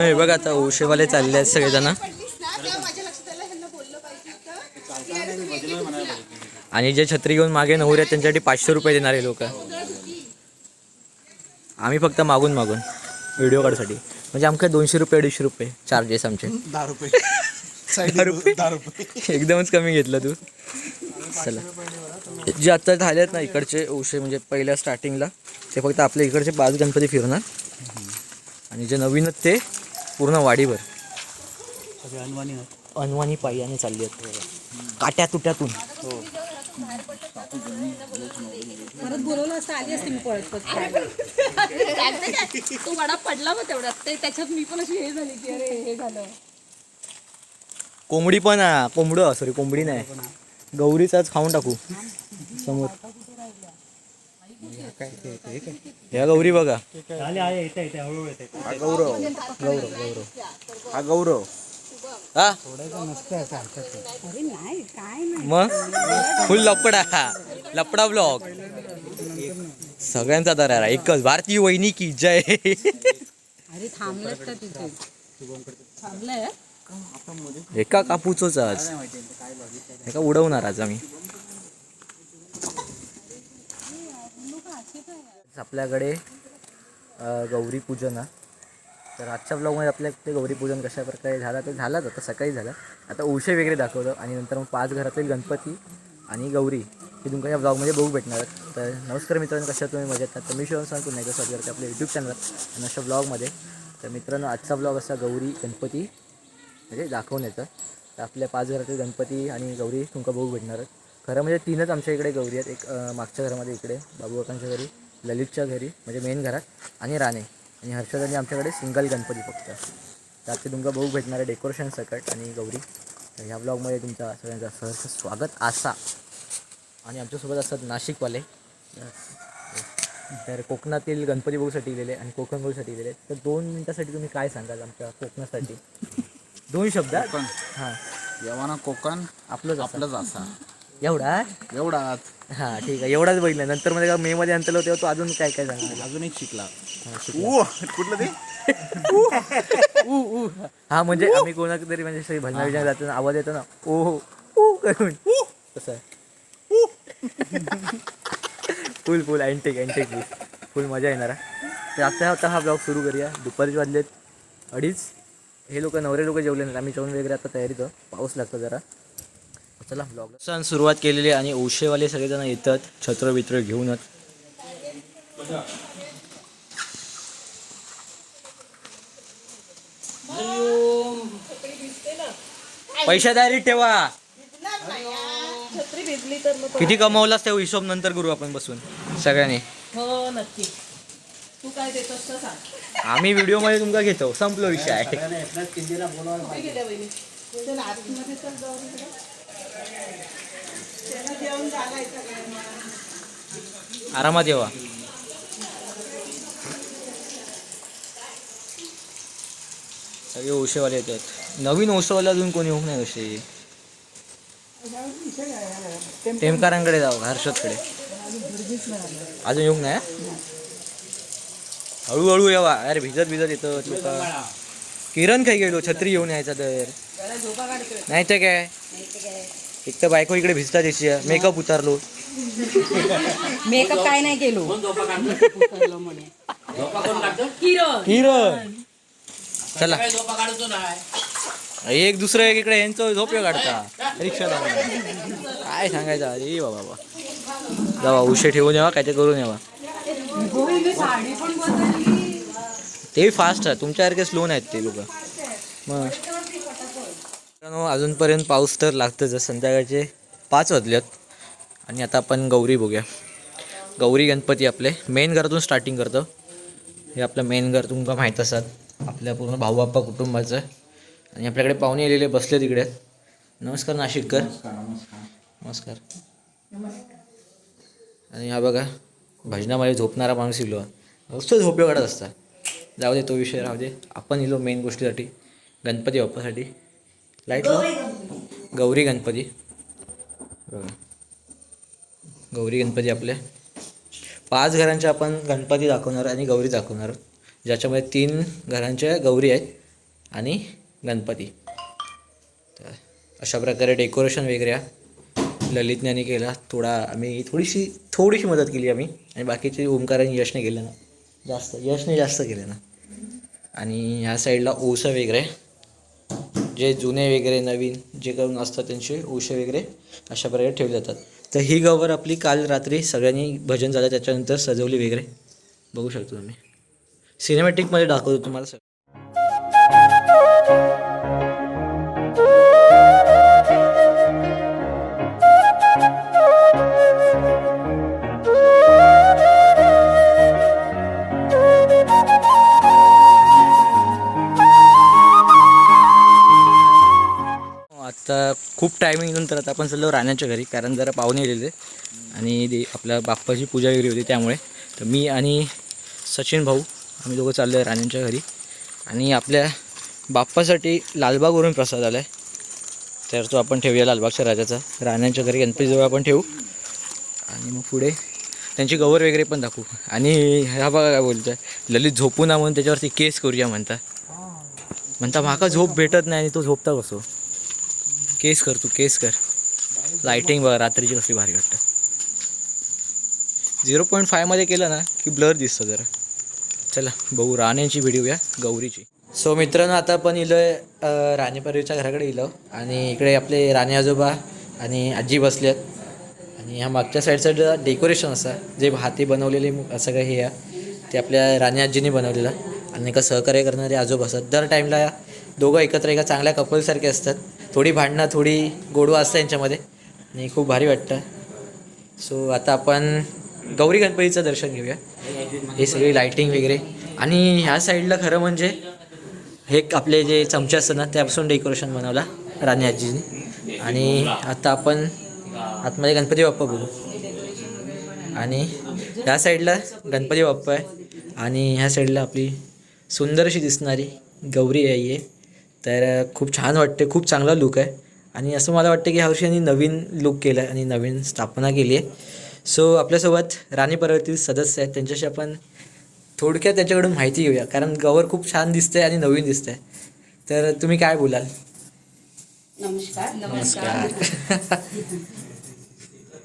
हे बघा आता उशेवाले चालले आहेत सगळेजण. आणि जे छत्री घेऊन मागे नवरे आहेत त्यांच्यासाठी पाचशे रुपये देणारे लोक. आम्ही फक्त मागून मागून व्हिडिओ काढसाठी म्हणजे आमच्या दोनशे रुपये अडीचशे रुपये चार्जेस आमचे. दहा रुपये. दहा रुपये? दहा रुपये. एकदमच कमी घेतलं तू. चला. जे आता झाले आहेत ना इकडचे उशे म्हणजे पहिल्या स्टार्टिंगला ते फक्त आपल्या इकडचे पाच गणपती फिरणार. आणि जे नवीन ते पूर्ण वाडीभर. सगळे अनवाणी. अनवाणी पायीने चालली आहेत. काट्या तुट्यातून. परत बोलवलं असतं आली असते मी पळत पळत तो वडा पडला मग तेवढ्यात. ते त्याच्यात मी पण अशी हे झाली की अरे हे झालं. कोंबडी पण कोंबडं सॉरी कोंबडी नाही. गौरीचाच खाऊन टाकू. समोर. या गौरी बघा. हा गौरव. गौरव गौरव हा? गौरव हा मग? फुल लपडा. लपडा ब्लॉग सगळ्यांचा दरारा. एकच भारतीय वहिनी की जय. एका कापूचोच आज. एका उडवणार आज आम्ही. आपल्याकडे गौरी पूजन तर आजच्या ब्लॉगमध्ये आपल्या ते गौरी पूजन कशा प्रकारे झालं ते झालंच आता सकाळी झालं. आता उशे वगैरे दाखवलं आणि नंतर मग पाच घरातील गणपती आणि गौरी हे तुमका या ब्लॉगमध्ये बघू भेटणार. आहेत तर नमस्कार मित्रांनो कशा तुम्ही मजेत तर मी शिवम सांगतो नाही स्वागत करते आपल्या यूट्यूब चॅनल आणि अशा ब्लॉगमध्ये तर मित्रांनो आजचा ब्लॉग असा गौरी गणपती म्हणजे दाखवण्याचं तर आपल्या पाच घरातील गणपती आणि गौरी तुमका बघू भेटणार. आहेत खरं म्हणजे तीनच आमच्या इकडे गौरी आहेत. एक मागच्या घरामध्ये इकडे बाबू काकांच्या घरी ललितच्या घरी म्हणजे मेन घरात आणि राणे. आणि हर्षद आणि आमच्याकडे सिंगल गणपती फक्त. तर ते तुमका बघू भेटणार आहे डेकोरेशन सकट आणि गौरी. तर ह्या ब्लॉगमध्ये तुमचा सगळ्यांचा सहर्ष स्वागत आसा. आणि आमच्यासोबत असतात नाशिकवाले. तर कोकणातील गणपती बघूसाठी गेलेले आणि कोकण बघूसाठी गेलेले. तर दोन मिनिटासाठी तुम्ही काय सांगाल आमच्या कोकणासाठी? दोन शब्द? हां. यवाना कोकण आपलंच असं. आपलंच असा एवढा एवढाच. हां ठीक आहे. एवढाच बघितलं. नंतर मध्ये का मे मध्ये अंतलो तेव्हा तो अजून काय काय सांगतो अजून एक शिकला. हां. ऊ कुठलं ते? ऊ ऊ हा म्हणजे आम्ही कोणाक तरी म्हणजे सगळी भजना विजना जाताना आवाज येतो ना ओ हो ऊ करून. तसं फुल फुल अँटेक अँटेक फुल फुल मजा येणार आहे. तर आता आता हा ब्लॉग सुरू करूया. दुपारचे वाजलेत अडीच. हे लोक नवरे लोक जेवले नाहीत. आम्ही जेवण वगैरे आता तयारीत आहोत. पाऊस लागतो जरा. चला ब्लॉग सण सुरुवात केलेली आणि ओशेवाले सगळेजण येतात छत्र बित्र घेऊनच. पैसा डायरेक्ट ठेवा. छत्री भिजली तर मग किती कमवलास ते हिशोब नंतर करू आपण बसून सगळ्यांनी? हो नक्की. तू काय देतोस तर सांग. आम्ही व्हिडिओमध्ये तुमका घेतो संपलो विषय. कुठे गेल्या बहिणी आतमध्ये जाऊ. आरामात येवा. सगळे ओशेवाले येतात नवीन ओशेवाले अजून कोणी होऊ नाही असे टेमकारांकडे जाऊ हर्षदकडे. अजून येऊ नाही हळूहळू येवा. अरे भिजत भिजत येत तुका किरण काही गेलो? छत्री घेऊन यायचा तर नाही तर काय? एक तर बायको इकडे भिजता त्याची मेकअप उतारलो. मेकअप काय नाही केलो. किरण चला. एक दुसरं एक इकडे यांचं झोपे काढता. रिक्षा काय सांगायचं? अरे बाबा बाबा. जावा उशे ठेवून यावा काय ते करून यावा. साडी पण बदलली ते फास्ट आहे. तुमच्यासारखे स्लो नाहीत ते लोक. मग. मित्रांनो, अजूनपर्यंत पाऊस तर लागतच संध्याकाळचे पाच वाजलेत. आणि आता आपण गौरी बघूया. गौरी गणपती आपले मेन घरातून स्टार्टिंग करतो. हे आपलं मेन घर तुमका माहीत असतात आपल्या पूर्ण भाऊ बाप्पा कुटुंबाचं. आणि आपल्याकडे पाहुणे आलेले बसले तिकडे नमस्कार नाशिककर. नमस्कार आणि हा बघा भजनामध्ये झोपणारा माणूस इलो. नुसतं झोपे काढत असता. जाऊ दे तो विषय राहू दे. आपण इलो मेन गोष्टीसाठी गणपती बाप्पासाठी. लाइट लाव गौरी गणपती. बघा. गौरी गणपती आपले. पाच घरांचे आपण गणपती दाखवणार आणि गौरी दाखवणार. ज्याच्यामध्ये तीन घरांच्या गौरी आहेत आणि गणपती. तर अशा प्रकारे डेकोरेशन वगैरे. ललितने केला. थोडा आम्ही थोडीशी थोडीशी मदत केली आम्ही. आणि बाकीचे ओमकार आणि यशने केलं ना. जास्त यशने जास्त केलं ना. आणि ह्या साईडला ओसं वगैरे. जे जुने वगैरे नवीन जे करून असतात त्यांचे उशे वगैरे अशा प्रकारे ठेवले जातात. तर ही गवर आपली काल रात्री सगळ्यांनी भजन झालं त्याच्यानंतर सजवली वगैरे. बघू शकतो तुम्ही. सिनेमॅटिकमध्ये दाखवतो तुम्हाला सगळं. खूप टायमिंग नंतर आता आपण चाललो राण्याच्या घरी कारण जरा पाहुणे येलेले आणि दे आपल्या बाप्पाची पूजा वगैरे होती त्यामुळे. तर मी आणि सचिन भाऊ आम्ही दोघं चाललो आहे राण्यांच्या घरी. आणि आपल्या बाप्पासाठी लालबागवरून प्रसाद आला आहे तर तो आपण ठेवूया लालबागच्या राजाचा. राण्यांच्या घरी गणपतीजवळ आपण ठेवू. आणि मग पुढे त्यांची गवर वगैरे पण दाखवू. आणि ह्या बघा काय बोलतोय. ललित झोपू ना म्हणून त्याच्यावरती केस करूया म्हणता. म्हणता माका झोप भेटत नाही आणि तो झोपता कसो? केस कर तू केस कर. लायटिंग बघा रात्रीची कसली भारी वाटतं. झिरो पॉईंट फायमध्ये केलं ना की ब्लर दिसतं जरा. चला बघू राणेची व्हिडिओ या गौरीची. सो मित्रांनो आता आपण इलो आहे राणीपरीच्या घराकडे इलो. आणि इकडे आपले राणे आजोबा आणि आजी बसले आहेत. आणि ह्या मागच्या साईडचं डेकोरेशन असं जे हाती बनवलेले असं काही हे आहे ते आपल्या राणी आजीने बनवलेलं. आणि एका सहकार्य करणारे आजोबा असतात. दर टाईमला दोघं एकत्र एका चांगल्या कपलसारखे असतात. थोडी भांडणं थोडी गोडवा असतं यांच्यामध्ये. आणि खूप भारी वाटतं. सो आता आपण गौरी गणपतीचं दर्शन घेऊया. हे सगळी लाईटिंग वगैरे. आणि ह्या साईडला खरं म्हणजे हे आपले जे चमचे असतात ना त्यापासून डेकोरेशन बनवला राणी आजीने. आणि आता आपण आतमध्ये गणपती बाप्पा बघू. आणि ह्या साईडला गणपती बाप्पा आहे. आणि ह्या साईडला आपली सुंदर अशी दिसणारी गौरी आई आहे. तर खूप छान वाटते खूप चांगला लुक आहे. आणि असं मला वाटतं की ह्या वर्षी यांनी नवीन लुक केलं आहे आणि नवीन स्थापना केली आहे. सो आपल्यासोबत राणी पर्वतील सदस्य आहेत. त्यांच्याशी आपण थोडक्यात त्याच्याकडून माहिती घेऊया. कारण गवर खूप छान दिसते आणि नवीन दिसते तर तुम्ही काय बोलाल? नमस्कार. नमस्कार.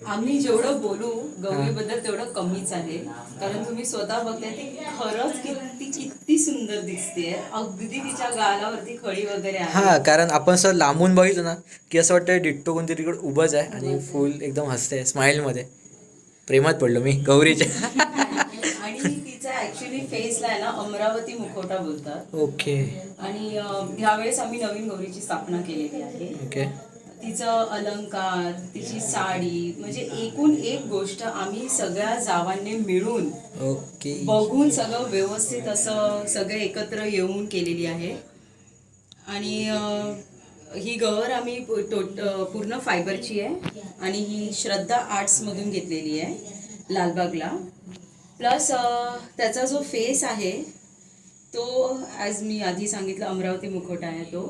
आम्ही जेवढं बोलू गौरीबद्दल तेवढं कमीच आहे. कारण तुम्ही स्वतः बघताय ती खरंच किती किती सुंदर दिसते अगदी तिच्या गालावरती खळी वगैरे हां कारण आपण असं लांबून बघितलं ना की असं वाटतं डिट्टो कोणतरी इकडे उभंच आहे आणि फुल एकदम हसते स्माईलमध्ये. प्रेमात पडलो मी गौरीच्या. आणि तिचा ऍक्च्युली फेसला आहे ना अमरावती मुखवटा बोलतात. ओके. आणि ह्यावेळेस आम्ही नवीन गौरीची स्थापना केलेली आहे. ओके. तिचं अलंकार तिची साडी म्हणजे एकूण एक गोष्ट आम्ही सगळ्या जावांनी मिळून ओके. बघून सगळं व्यवस्थित असं सगळे एकत्र येऊन केलेली आहे. आणि ही गवर आम्ही टोट पूर्ण फायबरची आहे आणि ही श्रद्धा आर्ट्समधून घेतलेली आहे लालबागला. प्लस त्याचा जो फेस आहे तो ॲज मी आधी सांगितलं अमरावती मुखवटा आहे तो.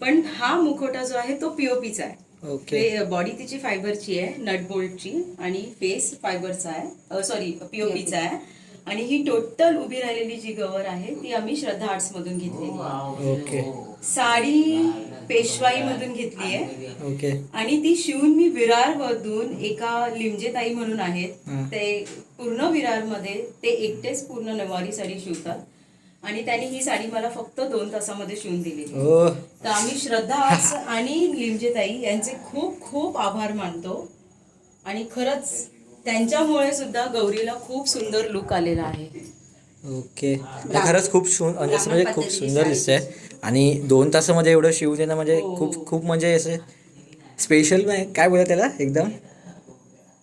पण हा मुखवटा जो आहे तो पीओपीचा आहे. ओके. बॉडी तिची फायबरची आहे नट बोल्टची आणि फेस फायबरचा आहे सॉरी पीओपीचा आहे. आणि ही टोटल उभी राहिलेली जी गवर आहे ती आम्ही श्रद्धा आर्ट्स मधून घेतलेली आहे. ओके. साडी पेशवाई मधून घेतली आहे. ओके. आणि ती शिवून मी विरार मधून एका लिमजेताई म्हणून आहेत हं. ते पूर्ण विरारमध्ये ते एकटेच पूर्ण नवारी साडी शिवतात. आणि त्यांनी ही साडी मला फक्त दोन तासामध्ये शिवून दिलेली. ओ. तर आम्ही श्रद्धा आणि लिमजेताई यांचे खूप खूप आभार मानतो. आणि खरंच त्यांच्यामुळे सुद्धा गौरीला खूप सुंदर लुक आलेला आहे. ओके. खरंच खूप म्हणजे म्हणजे खूप सुंदर दिसतंय. आणि दोन तासामध्ये एवढं शिव देणं म्हणजे खूप खूप म्हणजे असं स्पेशल काय बोलतात त्याला? एकदम?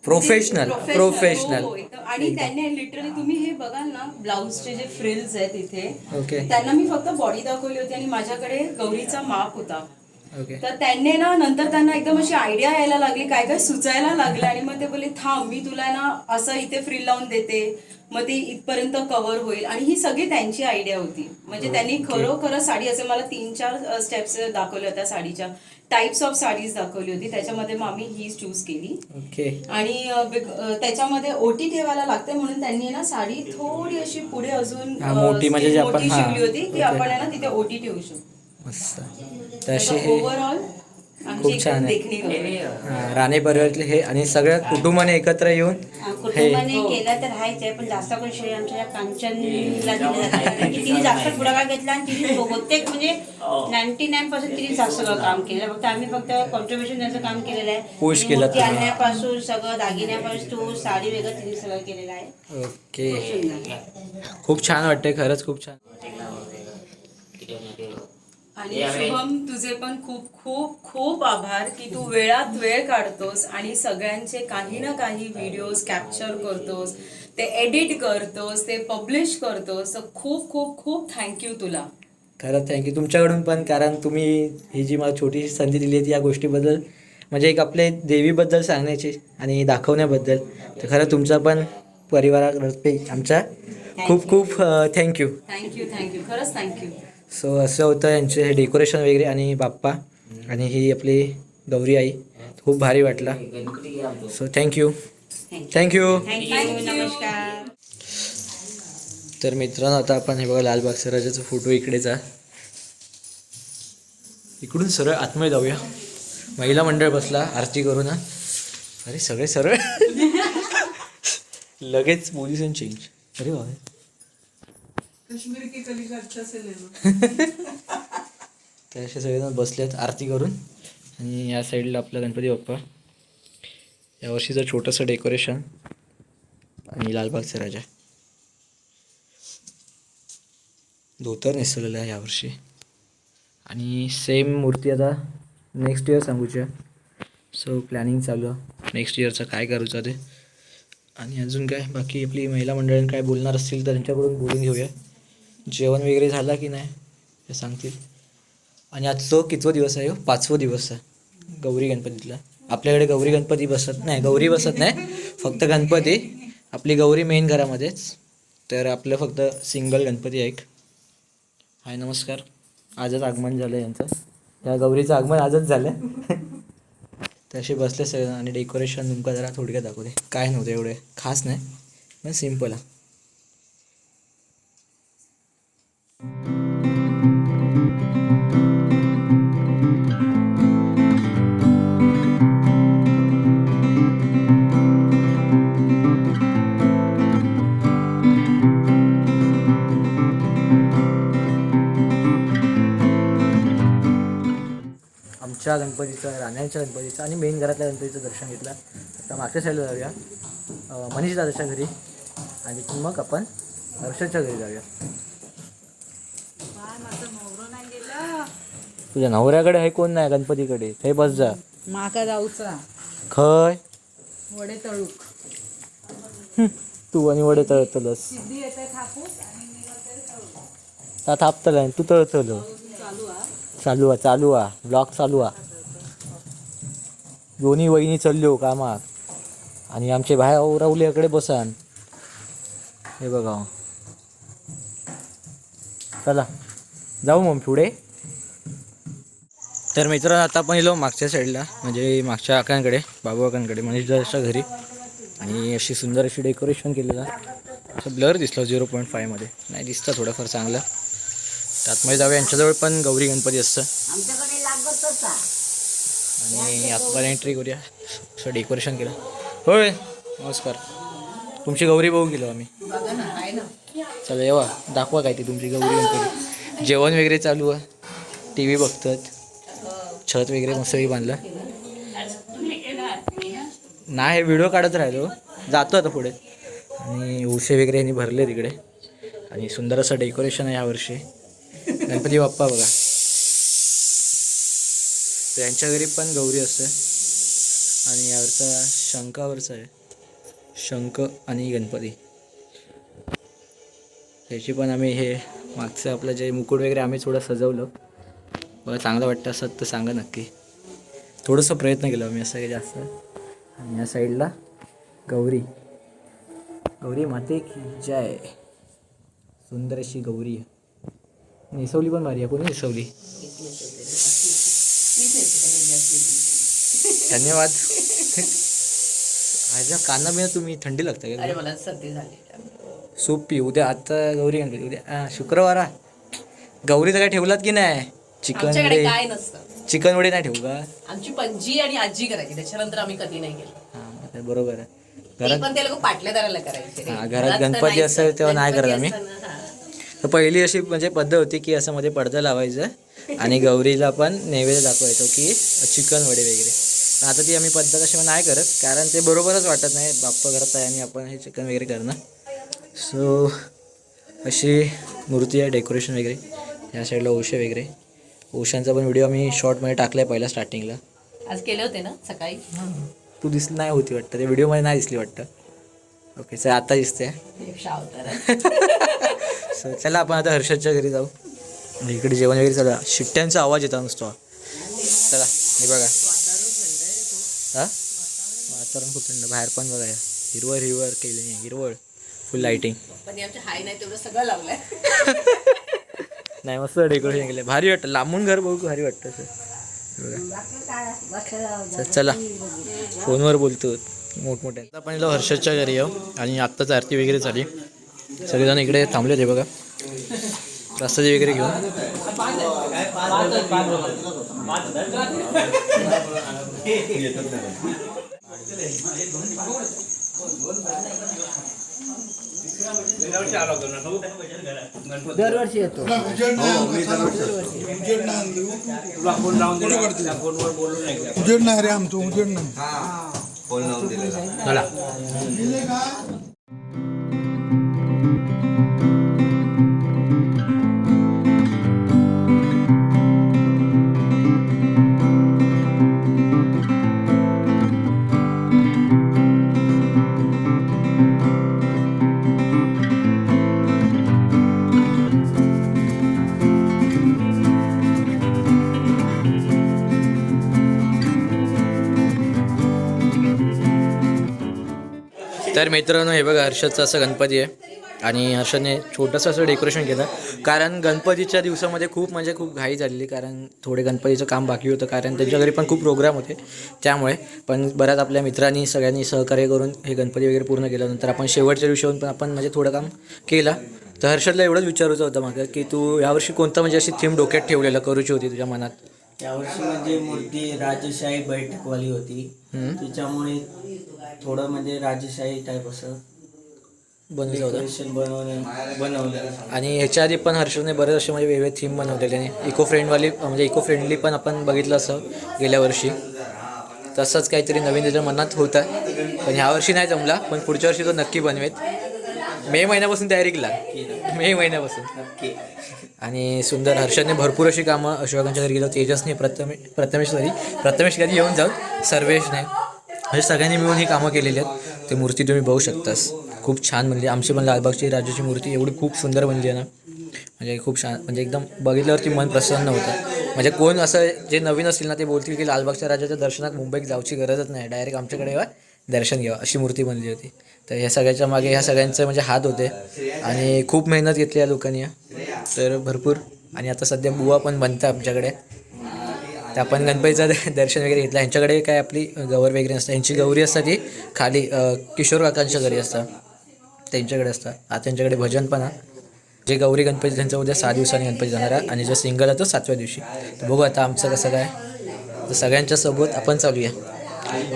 प्रोफेशनल प्रोफेशनल हो, एकदम. आणि त्यांनी लिटरली तुम्ही हे बघाल ना ब्लाऊजचे जे फ्रिल्स आहेत इथे ओके त्यांना मी फक्त बॉडी दाखवली होती आणि माझ्याकडे गौरीचा माप होता. ओके तर त्यांनी ना नंतर त्यांना एकदम अशी आयडिया यायला लागली काय काय सुचायला लागलं आणि मग ते बोलले थांब मी तुला ना असं इथे फ्री लावून देते. मग ते इथपर्यंत कव्हर होईल. आणि ही सगळी त्यांची आयडिया होती. म्हणजे त्यांनी खरोखर साडी असे मला तीन चार स्टेप्स दाखवल्या होत्या साडीच्या. टाइप्स ऑफ साडीज दाखवली होती. त्याच्यामध्ये मग आम्ही ही चूज केली. ओके आणि त्याच्यामध्ये ओटी ठेवायला लागते म्हणून त्यांनी ना साडी थोडी अशी पुढे अजून मोठी म्हणजे हा, शिवली होती की. आपण ना तिथे ओटी ठेवू शकतो. ओव्हरऑल खूप छान आहे. हा, राणे परिवारातले हे आणि सगळ्या कुटुंबाने एकत्र येऊन हा, कुटुंबाने केलं तर आहेच आहे पण जास्त करून श्रेय आमच्या या कांचनला दिलं जातं. तिने जास्त पुढाकार घेतला आणि तिने बहुतेक म्हणजे नाईन्टी नाईन पर्सेंट तिने जास्त काम केलं. फक्त आम्ही फक्त कॉन्ट्रीब्युशन द्यायचं काम केलेलं आहे. तिने केलं. आणण्यापासून सगळं दागिन्यापासून तो साडी वेगळं तिने सगळं केलेलं आहे. ओके. खूप छान वाटते खरंच खूप छान. आणि शुभम तुझे पण खूप खूप खूप आभार की तू वेळात वेळ काढतोस आणि सगळ्यांचे काही ना काही व्हिडिओज कॅप्चर करतोस ते एडिट करतोस ते पब्लिश करतोस. तर खूप खूप खूप थँक्यू तुला. खरंच थँक्यू तुमच्याकडून पण कारण तुम्ही ही जी मला छोटीशी संधी दिली आहे या गोष्टीबद्दल म्हणजे एक आपले देवीबद्दल सांगण्याची आणि दाखवण्याबद्दल तर खरं तुमचा पण परिवारातर्फे आमच्या खूप खूप thank you thank you thank you खरंच थँक्यू सो असं होतं यांचे हे डेकोरेशन वगैरे आणि बाप्पा आणि ही आपली गौरी आई. खूप भारी वाटला. सो थँक्यू थँक्यू नमस्कार. तर मित्रांनो आता आपण हे बघा लालबागचा राजाचा फोटो इकडेच इकडून सरळ आतमध्ये जाऊया. महिला मंडळ बसला आरती करू ना अरे सगळे सरळ. लगेच पोझिशन चेंज अरे वा तर असे सगळेजण बसलेत आरती करून. आणि या साईडला आपला गणपती बाप्पा. यावर्षीचं छोटंसं डेकोरेशन. आणि लालबागचा राजा. धोतर नेसवलेलं आहे यावर्षी आणि सेम मूर्ती आता नेक्स्ट इयर सांगूच्या. सो प्लॅनिंग चालू. आहे नेक्स्ट इयरचं काय करूचं ते. आणि अजून काय? बाकी आपली महिला मंडळी काय बोलणार असतील तर त्यांच्याकडून बोलून घेऊया. जेवण वगैरे झालं की नाही हे सांगतील. आणि आजचं कितवं कितवा दिवस आहे हो पाचवा दिवस आहे गौरी गणपतीतला. आपल्याकडे गौरी गणपती बसत नाही गौरी बसत नाही फक्त गणपती. आपली गौरी मेन घरामध्येच. तर आपलं फक्त सिंगल गणपती एक. हाय नमस्कार. आजच आगमन झालं यांचं. या गौरीचं आगमन आजच झालं तसे बसले सगळं आणि डेकोरेशन तुमका जरा थोडक्यात दाखवते. काय नव्हतं एवढे. खास नाही पण सिंपल आहे. आमच्या गणपतीचं राण्याच्या गणपतीचं आणि मेन घरातल्या गणपतीचं दर्शन घेतलं. आता मागच्या साईडला जाऊया. मनीष दादाच्या घरी. आणि मग आपण हर्षदच्या घरी जाऊया. तुझ्या नवऱ्याकडे आहे कोण नाही गणपतीकडे? ते बस जा. माका जाऊचा. खय? वडे तळूक हं, तू आणि वडे तळतलस सिद्धी येते थापूस आणि ता थापतला तू तळतलो चालू आहे चालू आहे ब्लॉग चालू आहे दोन्ही वहिनी चलल्यो कामाक आणि आमचे भाई राहुल्याकडे बसान. हे बघा. चला. जाऊ मग पुढे. तर मित्रांनो आता आपण येलो मागच्या साईडला म्हणजे मागच्या काकांकडे बाबू आकांकडे मनीषदाच्या घरी. आणि अशी सुंदर अशी डेकोरेशन केलेलं. असं ब्लर दिसलं झिरो पॉईंट फायमध्ये नाही दिसतं थोडंफार चांगलं. तर आतमध्ये जाऊया. यांच्याजवळ पण गौरी गणपती असतं. आणि आतमध्ये एंट्री करूया. असं डेकोरेशन केलं. होय नमस्कार. तुमची गौरी बघू गेलो आम्ही. चला येवा. दाखवा काय ती तुमची गौरी गणपती. जेवण वगैरे चालू आहे. टी व्ही बघतात. छत वगैरे मस्त बांधलं. नाही व्हिडिओ काढत राहिलो. जातो आता पुढे. आणि उशे वगैरे यांनी भरले तिकडे आणि सुंदर असं डेकोरेशन आहे यावर्षी. गणपती बाप्पा बघा. यांच्या घरी पण गौरी असते आणि यावरचा शंकावरचा आहे. शंख आणि गणपती. त्याची पण आम्ही हे मागचं आपलं जे मुकुट वगैरे आम्ही थोडं सजवलं. बघा चांगलं वाटतं असत तर सांगा नक्की. थोडंसं प्रयत्न केला आम्ही असं काही जास्त. आणि या साईडला गौरी. गौरी माते की जय. सुंदर अशी गौरी. आहे नेसवली पण भारी आहे. कोणी नेसवली? धन्यवाद. माझ्या काना बिना तुम्ही थंडी लागते का? मला सर्दी झाली. सूप. पी उद्या आता गौरी गणपती. उद्या शुक्रवार हा. गौरीचं काय ठेवलात की नाही? चिकन आमच्याकडे वडे काय नसतं चिकन वडे नाही ठेवू का आमची पणजी आणि आजी करायची त्याच्यानंतर आम्ही कधी नाही हां मग ते बरोबर आहे ते घरात पण ते लोक करायचे रे. हा, घरात तर गणपती नाही असेल करत. तेव्हा नाही करत गणपती आम्ही. असताना, हा. तर पहिली अशी म्हणजे पद्धत होती की असं मध्ये पडदा लावायचं आणि गौरीला पण नैवेद्य दाखवायचो की चिकन वडे वगैरे पण आता ती आम्ही पद्धत अशी नाही करत कारण ते बरोबरच वाटत नाही बाप्पा करत आहे आणि आपण हे चिकन वगैरे करणं सो अशी मूर्ती आहे डेकोरेशन वगैरे या साईडला ओशे वगैरे ओशांचा पण व्हिडिओ आम्ही शॉर्टमध्ये टाकला आहे पहिल्या स्टार्टिंगला आज केले होते ना सकाळी? तू दिसली नाही होती वाटतं. ते व्हिडिओमध्ये नाही दिसली वाटतं. ओके सर आता दिसते शावतर सो चला आपण आता हर्षदच्या घरी जाऊ. इकडे जेवण वगैरे चला शिट्ट्यांचा आवाज येतो नुसतो. चला हे बघा. हा? वातावरण खूप थंड. बाहेर पण बघा. हिरवळ हिरवळ केली नाही. हिरवळ. फुल आमच्या हाय नाही तेवढं सगळं लावलंय नाही मस्त डेकोरेशन केलं भारी वाटतं. लांबून घर बघू भारी वाटतं सर चला फोनवर बोलतो. मोठमोठ्या. आता आपण हर्षदच्या घरी येऊ. आणि आत्ताच आरती वगैरे झाली. सगळेजण इकडे थांबले ते बघा. रस्ताची वगैरे घेऊन. दरवर्षी येतो. उजेड नाही रे आमचं उजेड नाही. तर मित्रांनो हे बघा हर्षदचा असं गणपती आहे. आणि हर्षदने छोटंसं असं डेकोरेशन केलं. कारण गणपतीच्या दिवसामध्ये खूप म्हणजे खूप घाई झालेली कारण थोडे गणपतीचं काम बाकी होतं कारण त्यांच्या घरी पण खूप प्रोग्राम होते. त्यामुळे पण बऱ्याच आपल्या मित्रांनी सगळ्यांनी सहकार्य करून हे गणपती वगैरे पूर्ण केलं. नंतर आपण शेवटच्या दिवशी येऊन पण आपण म्हणजे थोडं काम केलं. तर हर्षदला एवढंच विचारायचं होतं मागं की तू यावर्षी कोणतं म्हणजे अशी थीम डोक्यात ठेवलेलं करूची होती तुझ्या मनात? यावर्षी म्हणजे मूर्ती राजेशाही बैठकवाली होती. त्याच्यामुळे थोडं म्हणजे राजेशाही टाईप असं होतं. बनवलं आणि ह्याच्या आधी पण हर्षदने बरेच असे म्हणजे वेगळे थीम बनवलेले आणि इको फ्रेंडवाली म्हणजे इको फ्रेंडली पण आपण बघितलं असं गेल्या वर्षी. तसंच काहीतरी नवीन त्याच्या मनात होतं पण ह्या वर्षी नाही जमला पण पुढच्या वर्षी तो नक्की बनवेत मे महिन्यापासून तयारी केला. मे महिन्यापासून. नक्की. आणि सुंदर हर्षदने भरपूर अशी कामं अशोकांच्या घरी गेलो तेजसने प्रथमे प्रथमेश घरी प्रथमेश घरी येऊन जाऊन सर्वेशने म्हणजे सगळ्यांनी मिळून ही कामं केलेली आहेत. ती मूर्ती तुम्ही बघू शकतास. खूप छान बनली. आमची पण लालबागची राजाची मूर्ती एवढी खूप सुंदर बनली आहे ना. म्हणजे खूप छान म्हणजे एकदम बघितल्यावरती मन प्रसन्न होतं. म्हणजे कोण असं जे नवीन असतील ना ते बोलतील की लालबागच्या राजाच्या दर्शनात मुंबईत जाऊची गरजच नाही. डायरेक्ट आमच्याकडे येवा दर्शन घ्यावं अशी मूर्ती बनली होती. तर ह्या सगळ्याच्या मागे ह्या सगळ्यांचे म्हणजे हात होते. आणि खूप मेहनत घेतली या लोकांनी. तर भरपूर. आणि आता सध्या बुवा पण बनतं आमच्याकडे. तर आपण गणपतीचं दर्शन वगैरे घेतलं. यांच्याकडे काय आपली गौर वगैरे नसतं. यांची गौरी असतात ती खाली किशोर काकांच्या घरी असतात. त्यांच्याकडे असतात. आता त्यांच्याकडे भजन पण आहे. जे गौरी गणपती त्यांचं उद्या सहा दिवसांनी गणपती जाणार आहे. आणि जो सिंगल आहे तो सातव्या दिवशी. तर बघू आता आमचं कसं काय. तर सगळ्यांच्या सोबत आपण चालूया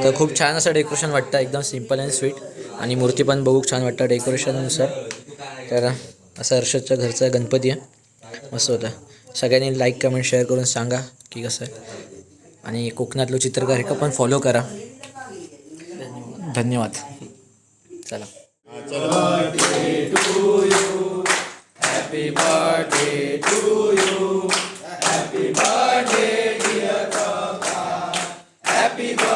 तर खूप छान असं डेकोरेशन वाटतं. एकदम सिंपल अँड स्वीट आणि मूर्ती पण बघू छान वाटतं डेकोरेशननुसार तर असं हर्षदच्या घरचा गणपती आहे. मस्त होतं. सगळ्यांनी लाईक कमेंट शेअर करून सांगा की कसं आहे. आणि कोकणातलं चित्रकार हे का पण फॉलो करा. धन्यवाद. चला. Happy birthday.